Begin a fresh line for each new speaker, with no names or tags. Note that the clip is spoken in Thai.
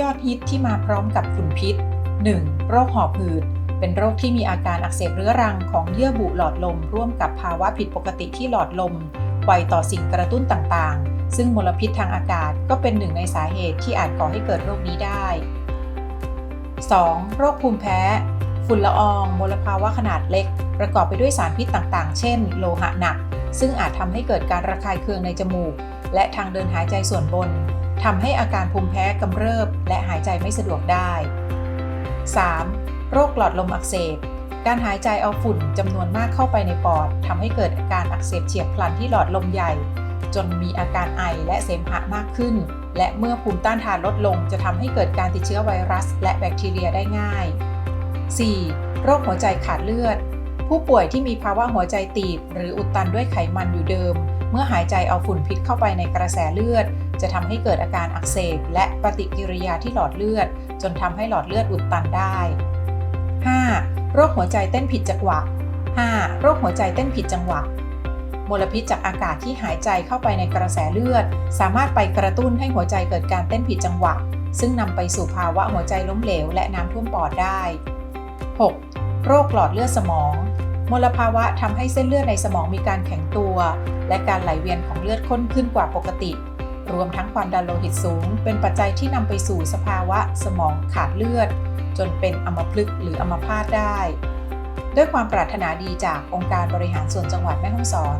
ยอดฮิตที่มาพร้อมกับฝุ่นพิษ 1. โรคหอบหืด เป็นโรคที่มีอาการอักเสบเรื้อรังของเยื่อบุหลอดลม ร่วมกับภาวะผิดปกติที่หลอดลมไวต่อสิ่งกระตุ้นต่างๆ ซึ่งมลพิษทางอากาศก็เป็นหนึ่งในสาเหตุที่อาจก่อให้เกิดโรคนี้ได้ 2. โรคภูมิแพ้ ฝุ่นละอองมลภาวะขนาดเล็ก ประกอบไปด้วยสารพิษต่างๆ เช่น โลหะหนัก ซึ่งอาจทำให้เกิดการระคายเคืองในจมูก และทางเดินหายใจส่วนบน ทำให้อาการภูมิแพ้กำเริบและหายใจไม่สะดวกได้ 3. โรคหลอดลมอักเสบ การหายใจเอาฝุ่นจำนวนมากเข้าไปในปอดทำให้เกิดอาการอักเสบเฉียบพลันที่หลอดลมใหญ่ จนมีอาการไอและเสมหะมากขึ้น และเมื่อภูมิต้านทานลดลง จะทำให้เกิดการติดเชื้อไวรัส และแบคทีเรียได้ง่าย 4. โรคหัวใจขาดเลือด ผู้ป่วยที่มีภาวะหัวใจตีบ หรืออุดตันด้วยไขมันอยู่เดิม เมื่อหายใจเอาฝุ่นพิษเข้าไปในกระแสเลือด จะทำให้เกิดอาการอักเสบ และปฏิกิริยาที่หลอดเลือด จนทำให้หลอดเลือดอุดตันได้ 5. โรคหัวใจเต้นผิดจังหวะ 5. โรคหัวใจเต้นผิดจังหวะมลพิษจากอากาศที่หายใจเข้าไปในกระแสเลือด สามารถไปกระตุ้นให้หัวใจเกิดการเต้นผิดจังหวะ ซึ่งนำไปสู่ภาวะหัวใจล้มเหลว และน้ำท่วมปอดได้ 6. โรคหลอดเลือดสมอง มลภาวะทำให้เส้นเลือดในสมองมีการแข็งตัว และการไหลเวียนของเลือดข้นขึ้นกว่าปกติ รวมทั้งความดันโลหิตสูง เป็นปัจจัยที่นำไปสู่สภาวะสมองขาดเลือด จนเป็นอัมพฤกษ์หรืออัมพาตได้ ด้วยความปรารถนาดีจากองค์การบริหารส่วนจังหวัดแม่ฮ่องสอน